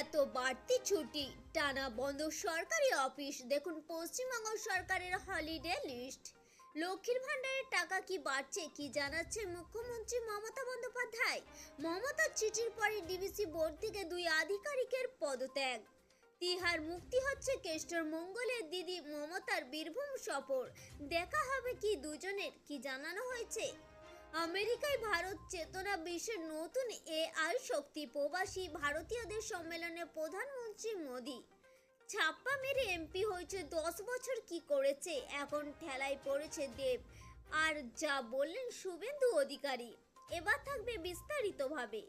এত বাড়তি ছুটি, টানা বন্ধ সরকারি অফিস, দেখুন পশ্চিমবঙ্গ সরকারের হলিডে লিস্ট লক্ষ্মীর ভাণ্ডারের টাকা কি বাড়ছে, কি জানাচ্ছে মুখ্যমন্ত্রী মমতা বন্দ্যোপাধ্যায়? মমতার চিঠির পরে ডিবিসি বোর্ড থেকে দুই আধিকারিকের পদত্যাগ। তিহার মুক্তি হচ্ছে কেষ্টর মঙ্গলের দিদি মমতার বীরভূম সফর। দেখা হবে কি দুজনের, কি জানানো হয়েছে? আমেরিকায় ভারত চেতনা বিশ্বের নতুন এআই শক্তি প্রবাসী ভারতীয়দের সম্মেলনে প্রধানমন্ত্রী মোদী। ছাপ্পা মেরে এমপি হয়েছে, দশ বছর কি করেছে? এখন ঠেলায় পড়েছে দেব। আর যা বললেন শুভেন্দু অধিকারী, এবার থাকবে বিস্তারিতভাবে।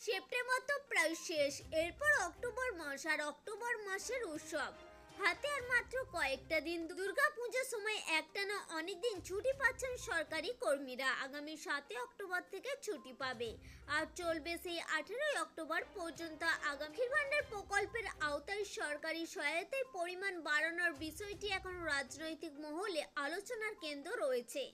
সেপ্টেম্বর তো প্রায় শেষ, এরপর অক্টোবর মাস আর অক্টোবর মাসের উৎসব। হাতে আর মাত্র কয়েকটা দিন দুর্গা পুজোর সময় একটানা অনেক দিন ছুটি পাচ্ছেন সরকারি কর্মীরা। আগামী সাতই অক্টোবর থেকে ছুটি পাবে। আর চলবে সেই আঠেরোই অক্টোবর পর্যন্ত আগামী ভাণ্ডার প্রকল্পের আওতায় সরকারি সহায়তার পরিমাণ বাড়ানোর বিষয়টি এখন রাজনৈতিক মহলে আলোচনার কেন্দ্র রয়েছে।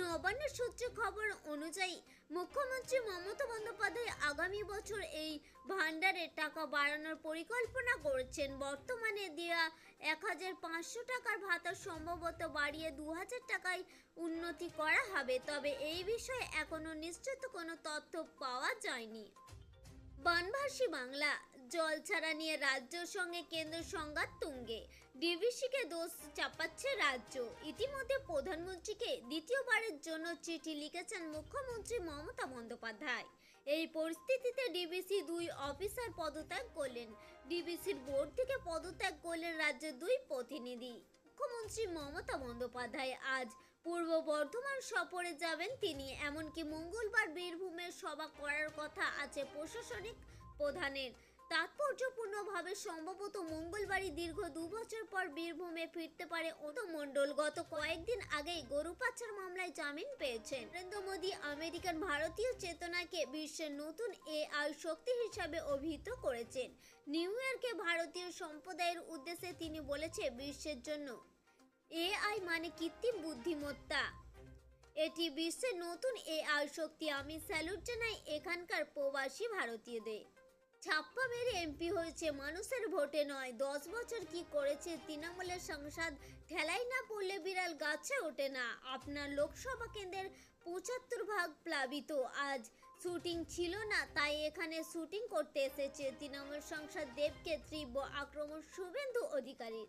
নবান্নের সূত্রে খবর অনুযায়ী, মুখ্যমন্ত্রী মমতা বন্দ্যোপাধ্যায় আগামী বছর এই ভাণ্ডারের টাকা বাড়ানোর পরিকল্পনা করেছেন। বর্তমানে দেওয়া এক হাজার পাঁচশো টাকার ভাতা সম্ভবত বাড়িয়ে দু হাজার টাকায় উন্নতি করা হবে। তবে এই বিষয়ে এখনও নিশ্চিত কোনো তথ্য পাওয়া যায়নি। বানভাসী বাংলা, জল ছাড়া নিয়ে রাজ্যের সঙ্গে কেন্দ্র সংঘাত তুঙ্গে। ডিভিসিকে দোষ চাপাচ্ছে রাজ্য। ইতিমধ্যে প্রধানমন্ত্রীকে দ্বিতীয়বারের জন্য চিঠি লিখেছেন মুখ্যমন্ত্রী মমতা বন্দ্যোপাধ্যায়। এই পরিস্থিতিতে ডিবিসি দুই অফিসার পদত্যাগ করলেন। ডিবিসির বোর্ড থেকে পদত্যাগ করলেন রাজ্যের দুই প্রতিনিধি। মুখ্যমন্ত্রী মমতা বন্দ্যোপাধ্যায় আজ পূর্ব বর্ধমান সফরে যাবেন তিনি। এমনকি মঙ্গলবার বীরভূমের সভা করার কথা আছে প্রশাসনিক প্রধানের। তাৎপর্যপূর্ণভাবে সম্ভবত মঙ্গলবারই দীর্ঘ দু বছর পর বীরভূমে ফিরতে পারে মণ্ডল। গত কয়েকদিন আগেই গরু পাচার মামলায় জামিন পেয়েছেন। নরেন্দ্র মোদী আমেরিকান ভারতীয় চেতনাকে বিশ্বের নতুন এআই শক্তি হিসাবে অভিহিত করেছেন। নিউ ইয়র্কে ভারতীয় সম্প্রদায়ের উদ্দেশ্যে তিনি বলেছে, বিশ্বের জন্য এআই মানে কৃত্রিম বুদ্ধিমত্তা। এটি বিশ্বের নতুন এআই শক্তি। আমি স্যালুট জানাই এখানকার প্রবাসী ভারতীয়দের। ছাপ্পা মেরে এমপি হয়েছে, মানুষের ভোটে নয়। দশ বছর কি করেছে তৃণমূলের সংসদ? ঠেলাই না পড়লে বিড়াল গাছে ওঠে না। আপনার লোকসভা কেন্দ্রের পঁচাত্তর ভাগ প্লাবিত। আজ শুটিং ছিল না, তাই এখানে শুটিং করতে এসেছে। তৃণমূল সংসদ দেবকে তীব্র আক্রমণ শুভেন্দু অধিকারীর।